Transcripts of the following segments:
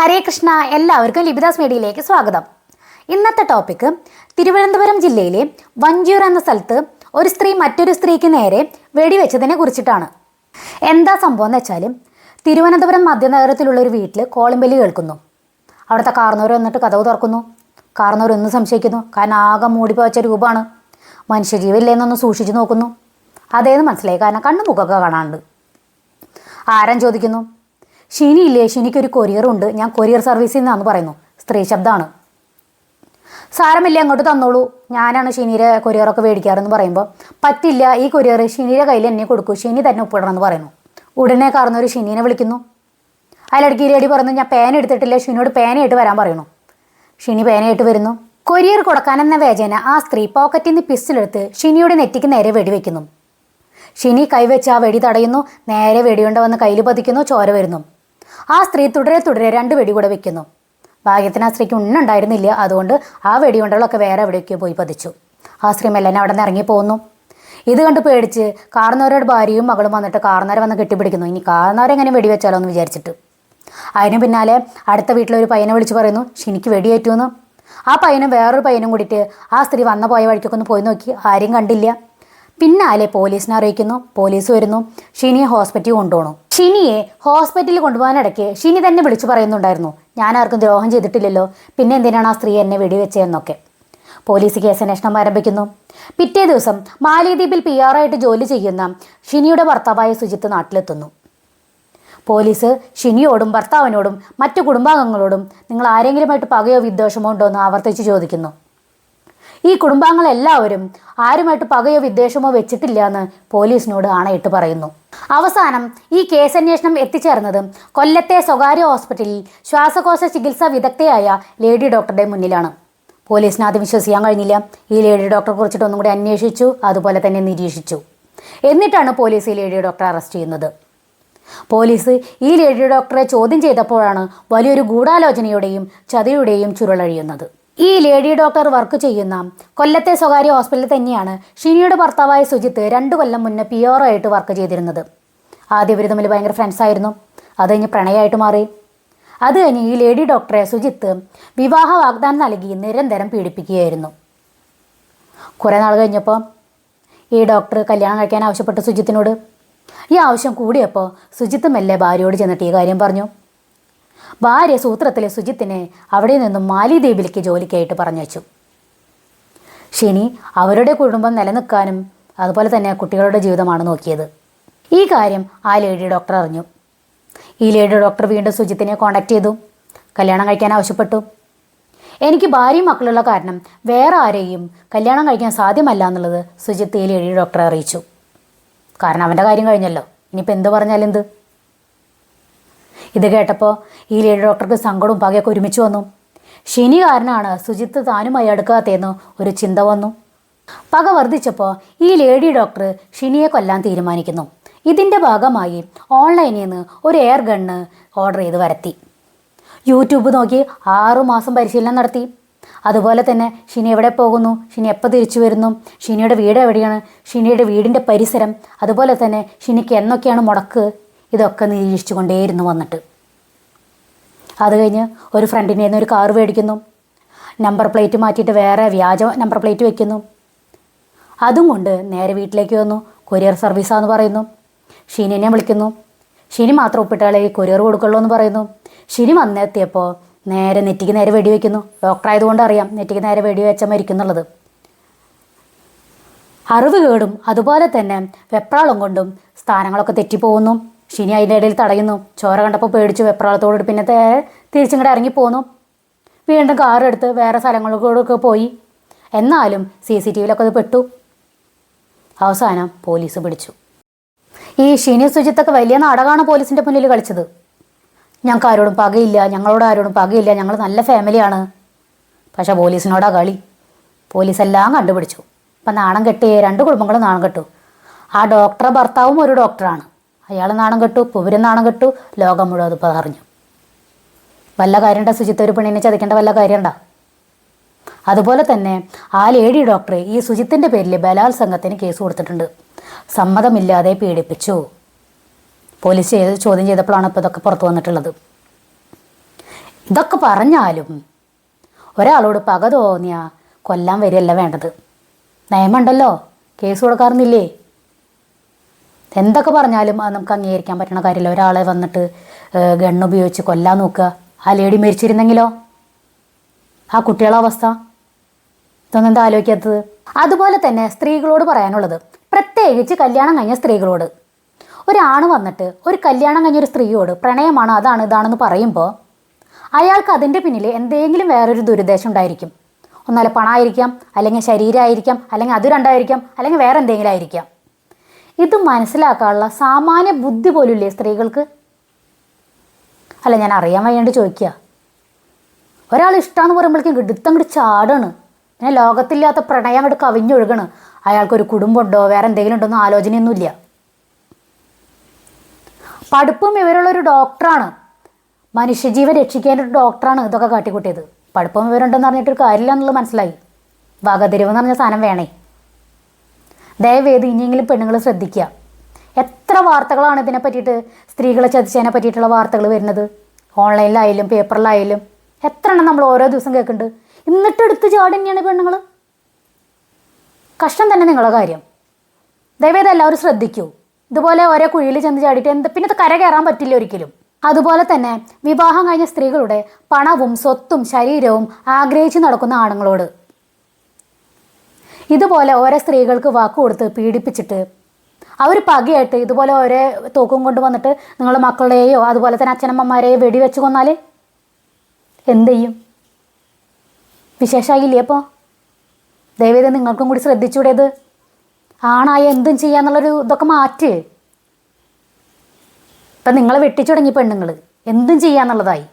ഹരേ കൃഷ്ണ എല്ലാവർക്കും ലിബിദാസ് മീഡിയയിലേക്ക് സ്വാഗതം. ഇന്നത്തെ ടോപ്പിക്ക് തിരുവനന്തപുരം ജില്ലയിലെ വഞ്ചിയൂർ എന്ന സ്ഥലത്ത് ഒരു സ്ത്രീ മറ്റൊരു സ്ത്രീക്ക് നേരെ വെടിവെച്ചതിനെ കുറിച്ചിട്ടാണ്. എന്താ സംഭവം എന്ന് വെച്ചാൽ തിരുവനന്തപുരം മധ്യനഗരത്തിലുള്ള ഒരു വീട്ടിൽ കോളിമ്പലി കേൾക്കുന്നു. അവിടുത്തെ കാർന്നവർ വന്നിട്ട് കഥവ് തുറക്കുന്നു. കാർന്നവർ ഒന്ന് സംശയിക്കുന്നു. കാരണം ആകെ മൂടിപ്പോച്ച രൂപമാണ്. മനുഷ്യജീവില്ലെന്നൊന്ന് സൂക്ഷിച്ചു നോക്കുന്നു. അതേന്ന് മനസ്സിലായി. കാരണം കണ്ണു മുഖമൊക്കെ കാണാനുണ്ട്. ആരൻ ചോദിക്കുന്നു? ഷിനി ഇല്ലേ ഷിനിക്ക് ഒരു കൊറിയർ ഉണ്ട്. ഞാൻ കൊറിയർ സർവീസിൽ നിന്നാന്ന് പറയുന്നു. സ്ത്രീ ശബ്ദമാണ് സാരമില്ല അങ്ങോട്ട് തന്നോളൂ. ഞാനാണ് ഷിനിയുടെ കൊറിയറൊക്കെ മേടിക്കാറെന്ന് പറയുമ്പോൾ പറ്റില്ല ഈ കൊറിയർ ഷിനിയുടെ കയ്യിൽ എന്നെ കൊടുക്കൂ. ഷിനി തന്നെ ഒപ്പിടണം എന്ന് പറയുന്നു. ഉടനെ കാർന്നൊരു ഷിനീനെ വിളിക്കുന്നു. അതിലിടയ്ക്ക് ഇരടി പറഞ്ഞു ഞാൻ പേന എടുത്തിട്ടില്ല ഷിനിയോട് പേനയായിട്ട് വരാൻ പറയുന്നു. ഷിനി പേനയായിട്ട് വരുന്നു. കൊറിയർ കൊടുക്കാനെന്ന വേചന ആ സ്ത്രീ പോക്കറ്റിൽ നിന്ന് പിസ്റ്റലെടുത്ത് ഷിനിയുടെ നെറ്റിക്ക് നേരെ വെടിവെക്കുന്നു ഷിനി കൈവച്ച് ആ വെടി തടയുന്നു. നേരെ വെടിയുണ്ട വന്ന് കയ്യിൽ പതിക്കുന്നു ചോര വരുന്നു. ആ സ്ത്രീ തുടരെ തുടരെ രണ്ട് വെടി കൂടെ വെക്കുന്നു. ഭാഗ്യത്തിന് ആ സ്ത്രീക്ക് ഉണ്ണുണ്ടായിരുന്നില്ല അതുകൊണ്ട് ആ വെടിയുണ്ടകളൊക്കെ വേറെ എവിടെയൊക്കെയോ പോയി പതിച്ചു. ആ സ്ത്രീ മെല്ലനെ അവിടെ നിന്ന് ഇറങ്ങി പോകുന്നു ഇത് കണ്ട് പേടിച്ച് കാർന്നവരുടെ ഭാര്യയും മകളും വന്നിട്ട് കാർന്നവരെ വന്ന് കെട്ടിപ്പിടിക്കുന്നു. ഇനി കാർന്നവരെങ്ങനെ വെടിവെച്ചാലോ എന്ന് വിചാരിച്ചിട്ട്. അതിന് പിന്നാലെ അടുത്ത വീട്ടിലൊരു പയ്യനെ വിളിച്ച് പറയുന്നു ഷിനിക്ക് വെടിയേറ്റു എന്ന് ആ പയ്യനും വേറൊരു പയ്യനും കൂടിയിട്ട് ആ സ്ത്രീ വന്ന പോയ വഴിക്കൊക്കെ ഒന്ന് പോയി നോക്കി. ആരും കണ്ടില്ല. പിന്നാലെ പോലീസിനെ അറിയിക്കുന്നു. പോലീസ് വരുന്നു. ഷിനിയെ ഹോസ്പിറ്റലിൽ കൊണ്ടുപോകണം. ഷിനിയെ ഹോസ്പിറ്റലിൽ കൊണ്ടുപോകാനിടയ്ക്ക് ഷിനി തന്നെ വിളിച്ചു പറയുന്നുണ്ടായിരുന്നു. ഞാൻ ആർക്കും ദ്രോഹം ചെയ്തിട്ടില്ലല്ലോ. പിന്നെ എന്തിനാണ് ആ സ്ത്രീ എന്നെ വെടിവെച്ചതെന്നൊക്കെ. പോലീസ് കേസ് അന്വേഷണം ആരംഭിക്കുന്നു. പിറ്റേ ദിവസം മാലിദ്വീപിൽ പി ആയിട്ട് ജോലി ചെയ്യുന്ന ഷിനിയുടെ ഭർത്താവായ സുജിത്ത് നാട്ടിലെത്തുന്നു. പോലീസ് ഷിനിയോടും ഭർത്താവിനോടും മറ്റു കുടുംബാംഗങ്ങളോടും നിങ്ങൾ ആരെങ്കിലുമായിട്ട് പകയോ വിദ്വേഷമോ ഉണ്ടോ എന്ന് ആവർത്തിച്ച് ചോദിക്കുന്നു. ഈ കുടുംബാംഗങ്ങളെല്ലാവരും ആരുമായിട്ട് പകയോ വിദ്വേഷമോ വെച്ചിട്ടില്ല എന്ന് പോലീസിനോട് ആണയിട്ട് പറയുന്നു. അവസാനം ഈ കേസന്വേഷണം എത്തിച്ചേർന്നത് കൊല്ലത്തെ സ്വകാര്യ ഹോസ്പിറ്റലിൽ ശ്വാസകോശ ചികിത്സാ വിദഗ്ധയായ ലേഡി ഡോക്ടറുടെ മുന്നിലാണ്. പോലീസിന് ആദ്യം വിശ്വസിക്കാൻ കഴിഞ്ഞില്ല. ഈ ലേഡി ഡോക്ടറെ കുറിച്ചിട്ട് ഒന്നും കൂടി അന്വേഷിച്ചു അതുപോലെ തന്നെ നിരീക്ഷിച്ചു. എന്നിട്ടാണ് പോലീസ് ഈ ലേഡി ഡോക്ടറെ അറസ്റ്റ് ചെയ്യുന്നത്. പോലീസ് ഈ ലേഡി ഡോക്ടറെ ചോദ്യം ചെയ്തപ്പോഴാണ് വലിയൊരു ഗൂഢാലോചനയുടെയും ചതിയുടെയും ചുരുളഴിയുന്നത്. ഈ ലേഡി ഡോക്ടർ വർക്ക് ചെയ്യുന്ന കൊല്ലത്തെ സ്വകാര്യ ഹോസ്പിറ്റലിൽ തന്നെയാണ് ഷിനിയുടെ ഭർത്താവായ സുജിത്ത് രണ്ടു കൊല്ലം മുന്നേ പി ആയിട്ട് വർക്ക് ചെയ്തിരുന്നത്. ആദ്യം ഇവർ തമ്മിൽ ഭയങ്കര ഫ്രണ്ട്സ് ആയിരുന്നു. അത് കഴിഞ്ഞ് പ്രണയമായിട്ട് മാറി. അത് കഴിഞ്ഞ് ഈ ലേഡി ഡോക്ടറെ സുജിത്ത് വിവാഹ വാഗ്ദാനം നൽകി നിരന്തരം പീഡിപ്പിക്കുകയായിരുന്നു. കുറേ നാൾ കഴിഞ്ഞപ്പോൾ ഈ ഡോക്ടർ കല്യാണം കഴിക്കാൻ ആവശ്യപ്പെട്ട സുജിത്തിനോട്. ഈ ആവശ്യം കൂടിയപ്പോൾ സുജിത്ത് മെല്ലെ ഭാര്യയോട് ചെന്നിട്ട് ഈ കാര്യം പറഞ്ഞു. ഭാര്യ സൂത്രത്തിലെ സുജിത്തിനെ അവിടെ നിന്നും മാലിദ്വീപിലേക്ക് ജോലിക്കായിട്ട് പറഞ്ഞയച്ചു. ഷിനി അവരുടെ കുടുംബം നിലനിൽക്കാനും അതുപോലെ തന്നെ കുട്ടികളുടെ ജീവിതമാണ് നോക്കിയത്. ഈ കാര്യം ആ ലേഡി ഡോക്ടർ അറിഞ്ഞു. ഈ ലേഡി ഡോക്ടർ വീണ്ടും സുജിത്തിനെ കോണ്ടാക്ട് ചെയ്തു. കല്യാണം കഴിക്കാൻ ആവശ്യപ്പെട്ടു. എനിക്ക് ഭാര്യയും മക്കളുള്ള കാരണം വേറെ ആരെയും കല്യാണം കഴിക്കാൻ സാധ്യമല്ല എന്നുള്ളത് സുജിത്ത് ഈ ലേഡി ഡോക്ടറെ അറിയിച്ചു. കാരണം അവന്റെ കാര്യം കഴിഞ്ഞല്ലോ. ഇനിയിപ്പോൾ എന്ത് പറഞ്ഞാലെന്ത് ഇത് കേട്ടപ്പോൾ ഈ ലേഡി ഡോക്ടർക്ക് സങ്കടവും പകയൊക്കെ ഒരുമിച്ച് വന്നു. ശനി കാരനാണ് സുജിത്ത് താനുമായി അടുക്കാത്തതെന്ന് ഒരു ചിന്ത വന്നു. പക വർദ്ധിച്ചപ്പോൾ ഈ ലേഡി ഡോക്ടർ ഷിനിയെ കൊല്ലാൻ തീരുമാനിക്കുന്നു. ഇതിന്റെ ഭാഗമായി ഓൺലൈനിൽ നിന്ന് ഒരു എയർ ഗണ്ണ് ഓർഡർ ചെയ്ത് വരത്തി. യൂട്യൂബ് നോക്കി ആറുമാസം പരിശീലനം നടത്തി. അതുപോലെ തന്നെ ഷിനി എവിടെ പോകുന്നു? ഷിനി എപ്പോൾ തിരിച്ചു വരുന്നു? ഷിനിയുടെ വീട് എവിടെയാണ്? ഷിനിയുടെ വീടിന്റെ പരിസരം. അതുപോലെ തന്നെ ഷിനിക്ക് എന്നൊക്കെയാണ് മുടക്ക്. ഇതൊക്കെ നിരീക്ഷിച്ചു കൊണ്ടേയിരുന്നു വന്നിട്ട്. അത് കഴിഞ്ഞ് ഒരു ഫ്രണ്ടിന്റെ നിന്ന് ഒരു കാർ മേടിക്കുന്നു. നമ്പർ പ്ലേറ്റ് മാറ്റിയിട്ട് വേറെ വ്യാജ നമ്പർ പ്ലേറ്റ് വെക്കുന്നു. അതും കൊണ്ട് നേരെ വീട്ടിലേക്ക് വന്നു. കൊറിയർ സർവീസാന്ന് പറയുന്നു. ഷീനിനെ വിളിക്കുന്നു. ഷിനി മാത്രം ഒപ്പിട്ടാളെ ഈ കൊറിയർ കൊടുക്കുള്ളൂ എന്ന് പറയുന്നു. ഷിനി വന്നെത്തിയപ്പോൾ നേരെ നെറ്റിക്ക് നേരെ വെടിവെക്കുന്നു. ഡോക്ടർ ആയതുകൊണ്ട് അറിയാം നെറ്റിക്ക് നേരെ വെടിവെച്ചാൽ മരിക്കുന്നുള്ളത്. അറിവ് കേടും. അതുപോലെ തന്നെ വെപ്രാളം കൊണ്ടും സ്ഥാനങ്ങളൊക്കെ തെറ്റിപ്പോകുന്നു. ഷിനി അതിന്റെ ഇടയിൽ തടയുന്നു. ചോര കണ്ടപ്പോൾ പേടിച്ചു. വെപ്രാളത്തോട് പിന്നെ തിരിച്ചിങ്ങോട്ട് ഇറങ്ങി പോന്നു. വീണ്ടും കാറെടുത്ത് വേറെ സ്ഥലങ്ങളിലൂടെയൊക്കെ പോയി. എന്നാലും സി സി ടി വിയിലൊക്കെ അത് പെട്ടു. അവസാനം പോലീസ് പിടിച്ചു. ഈ ഷിനി സുജിത്തൊക്കെ വലിയ നാടകമാണ് പോലീസിന്റെ മുന്നിൽ കളിച്ചത്. ഞങ്ങൾക്ക് ആരോടും പകയില്ല. ഞങ്ങളോട് ആരോടും പകയില്ല. ഞങ്ങൾ നല്ല ഫാമിലിയാണ്. പക്ഷേ പോലീസിനോടാ കളി. പോലീസ് എല്ലാം കണ്ടുപിടിച്ചു. അപ്പം നാണം കെട്ടി രണ്ട് കുടുംബങ്ങളും നാണം കെട്ടു. ആ ഡോക്ടറെ ഭർത്താവും ഒരു ഡോക്ടറാണ്. അയാൾ നാണം കെട്ടു പുവരും നാണം കെട്ടു ലോകം മുഴുവൻ അതിപ്പോൾ അറിഞ്ഞു. വല്ല കാര്യമുണ്ടോ ശുചിത്വ ഒരു പെണ്ണിനെ ചതിക്കേണ്ട വല്ല കാര്യമുണ്ടോ? അതുപോലെ തന്നെ ആ ലേഡി ഡോക്ടർ ഈ സുജിത്തിന്റെ പേരിൽ ബലാത്സംഗത്തിന് കേസ് കൊടുത്തിട്ടുണ്ട്. സമ്മതമില്ലാതെ പീഡിപ്പിച്ചു. പോലീസ് ചെയ്ത് ചോദ്യം ചെയ്തപ്പോഴാണ് ഇപ്പോൾ ഇതൊക്കെ പുറത്തു വന്നിട്ടുള്ളത്. ഇതൊക്കെ പറഞ്ഞാലും ഒരാളോട് പക തോന്നിയാൽ കൊല്ലാൻ വരികയല്ല വേണ്ടത്. നിയമമുണ്ടല്ലോ കേസ് കൊടുക്കാറുന്നില്ലേ? എന്തൊക്കെ പറഞ്ഞാലും അത് നമുക്ക് അംഗീകരിക്കാൻ പറ്റുന്ന കാര്യമില്ല. ഒരാളെ വന്നിട്ട് ഗണ്ണ് ഉപയോഗിച്ച് കൊല്ലാൻ നോക്കുക. ആ ലേഡി മരിച്ചിരുന്നെങ്കിലോ? ആ കുട്ടികളുടെ അവസ്ഥ? ഇതൊന്നും എന്താ ആലോചിക്കാത്തത്? അതുപോലെ തന്നെ സ്ത്രീകളോട് പറയാനുള്ളത് പ്രത്യേകിച്ച് കല്യാണം കഴിഞ്ഞ സ്ത്രീകളോട്. ഒരാണ് വന്നിട്ട് ഒരു കല്യാണം കഴിഞ്ഞ ഒരു സ്ത്രീയോട് പ്രണയമാണ് അതാണ് ഇതാണെന്ന് പറയുമ്പോൾ അയാൾക്ക് അതിന്റെ പിന്നിൽ എന്തെങ്കിലും വേറൊരു ദുരുദ്ദേശം ഉണ്ടായിരിക്കും. ഒന്നല്ല പണമായിരിക്കാം അല്ലെങ്കിൽ ശരീരമായിരിക്കാം അല്ലെങ്കിൽ അത് രണ്ടായിരിക്കാം അല്ലെങ്കിൽ വേറെ എന്തെങ്കിലും ആയിരിക്കാം. ഇത് മനസ്സിലാക്കാനുള്ള സാമാന്യ ബുദ്ധി പോലുമില്ലേ സ്ത്രീകൾക്ക്? അല്ല ഞാൻ അറിയാൻ വയ്യാണ്ട് ചോദിക്കുക. ഒരാൾ ഇഷ്ടമാന്ന് പറയുമ്പോഴേക്കും കിടുത്തം അങ്ങോട്ട് ചാടാണ്. പിന്നെ ലോകത്തില്ലാത്ത പ്രണയം അങ്ങോട്ട് കവിഞ്ഞൊഴുകണ്. അയാൾക്കൊരു കുടുംബമുണ്ടോ? വേറെ എന്തെങ്കിലും ഉണ്ടോ ആലോചനയൊന്നുമില്ല. പഠിപ്പും ഇവരുള്ളൊരു ഡോക്ടറാണ്. മനുഷ്യജീവൻ രക്ഷിക്കാൻ ഒരു ഡോക്ടറാണ് ഇതൊക്കെ കാട്ടിക്കൂട്ടിയത്. പഠിപ്പും ഇവരുണ്ടെന്ന് പറഞ്ഞിട്ടൊരു കാര്യമില്ല എന്നുള്ളത് മനസ്സിലായി. വകതിരിവ് എന്ന് പറഞ്ഞ സാധനം വേണേ. ദയവേത് ഇനിയെങ്കിലും പെണ്ണുങ്ങൾ ശ്രദ്ധിക്കുക. എത്ര വാർത്തകളാണ് ഇതിനെ പറ്റിയിട്ട് സ്ത്രീകളെ ചതിച്ചതിനെ പറ്റിയിട്ടുള്ള വാർത്തകൾ വരുന്നത്? ഓൺലൈനിലായാലും പേപ്പറിലായാലും. എത്ര എണ്ണം നമ്മൾ ഓരോ ദിവസം കേൾക്കുന്നുണ്ട്. എന്നിട്ട് എടുത്ത് ചാടി തന്നെയാണ് പെണ്ണുങ്ങൾ കഷ്ടം തന്നെ നിങ്ങളുടെ കാര്യം. ദയവേത് എല്ലാവരും ശ്രദ്ധിക്കൂ. ഇതുപോലെ ഓരോ കുഴിയിൽ ചെന്ന് ചാടിയിട്ട് എന്താ പിന്നെ കര കയറാൻ പറ്റില്ല ഒരിക്കലും. അതുപോലെ തന്നെ വിവാഹം കഴിഞ്ഞ സ്ത്രീകളുടെ പണവും സ്വത്തും ശരീരവും ആഗ്രഹിച്ച് നടക്കുന്ന ആണുങ്ങളോട്. ഇതുപോലെ ഓരോ സ്ത്രീകൾക്ക് വാക്ക് കൊടുത്ത് പീഡിപ്പിച്ചിട്ട് അവർ പകയായിട്ട് ഇതുപോലെ ഓരോ തോക്കും കൊണ്ടുവന്നിട്ട് വന്നിട്ട് നിങ്ങളുടെ മക്കളുടെയോ അതുപോലെ തന്നെ അച്ഛനമ്മമാരെയോ വെടിവെച്ച് കൊന്നാൽ എന്ത് ചെയ്യും? വിശേഷമായില്ലേ അപ്പോൾ ദയവേത് നിങ്ങൾക്കും കൂടി ശ്രദ്ധിച്ചൂടെ ഇത്? ആണായ എന്തും ചെയ്യാന്നുള്ളൊരു ഇതൊക്കെ മാറ്റ്. ഇപ്പം നിങ്ങളെ വെട്ടിച്ചു തുടങ്ങി പെണ്ണുങ്ങൾ എന്തും ചെയ്യാന്നുള്ളതായി.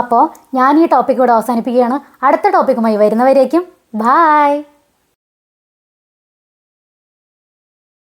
അപ്പോൾ ഞാൻ ഈ ടോപ്പിക് ഇവിടെ അവസാനിപ്പിക്കുകയാണ്. അടുത്ത ടോപ്പിക്കുമായി വരുന്നവരേക്കും ബായ്.